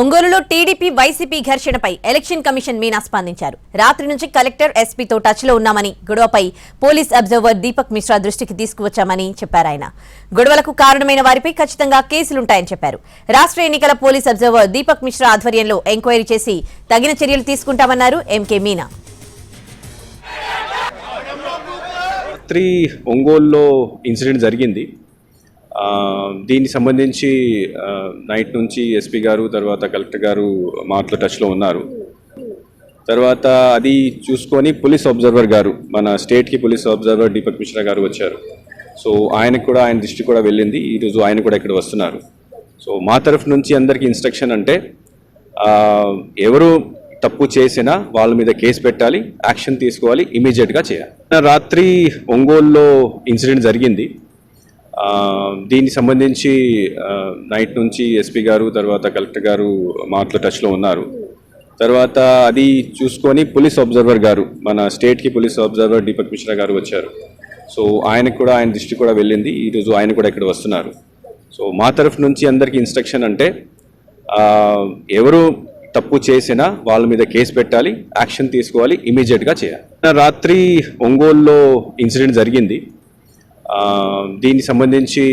ఒంగోలులో TDP YCP ఘర్షణపై election commission Meena స్పందించారు. రాత్రి నుంచి కలెక్టర్ ఎస్పీతో టచ్లో ఉన్నామని గొడవపై పోలీస్ అబ్జర్వర్ దీపక్ మిశ్రా దృష్టికి తీసుకువచ్చామని చెప్పారు ఆయన. గొడవలకు కారణమైన వారిపై ఖచ్చితంగా కేసులుంటాయని చెప్పారు. రాష్ట్ర ఎన్నికల పోలీస్ అబ్జర్వర్ దీపక్ మిశ్రా ఆధ్వర్యంలో ఎంక్వైరీ చేసి తగిన చర్యలు తీసుకుంటామన్నారు ఎంకే మీనా. రాత్రి ఒంగోలులో ఇన్సిడెంట్ జరిగింది. దీనికి సంబంధించి నైట్ నుంచి ఎస్పీ గారు తర్వాత కలెక్టర్ గారు మాటలు టచ్లో ఉన్నారు. తర్వాత అది చూసుకొని పోలీస్ అబ్జర్వర్ గారు మన స్టేట్కి పోలీస్ అబ్జర్వర్ దీపక్ మిశ్రా గారు వచ్చారు. సో ఆయనకు కూడా ఆయన దృష్టి కూడా వెళ్ళింది. ఈరోజు ఆయన కూడా ఇక్కడ వస్తున్నారు. సో మా తరఫు నుంచి అందరికీ ఇన్స్ట్రక్షన్ అంటే ఎవరు తప్పు చేసినా వాళ్ళ మీద కేసు పెట్టాలి యాక్షన్ తీసుకోవాలి ఇమీడియట్గా చేయాలి. రాత్రి ఒంగోలులో ఇన్సిడెంట్ జరిగింది. దీనికి సంబంధించి నైట్ నుంచి ఎస్పీ గారు తర్వాత కలెక్టర్ గారు మాటలో టచ్లో ఉన్నారు. తర్వాత అది చూసుకొని పోలీస్ అబ్జర్వర్ గారు మన స్టేట్కి పోలీస్ అబ్జర్వర్ దీపక్ మిశ్రా గారు వచ్చారు. సో ఆయనకు కూడా ఆయన దృష్టి కూడా వెళ్ళింది. ఈరోజు ఆయన కూడా ఇక్కడ వస్తున్నారు. సో మా తరఫు నుంచి అందరికీ ఇన్స్ట్రక్షన్ అంటే ఎవరు తప్పు చేసినా వాళ్ళ మీద కేసు పెట్టాలి యాక్షన్ తీసుకోవాలి ఇమీడియట్గా చేయాలి. రాత్రి ఒంగోలులో ఇన్సిడెంట్ జరిగింది. దీనికి సంబంధించి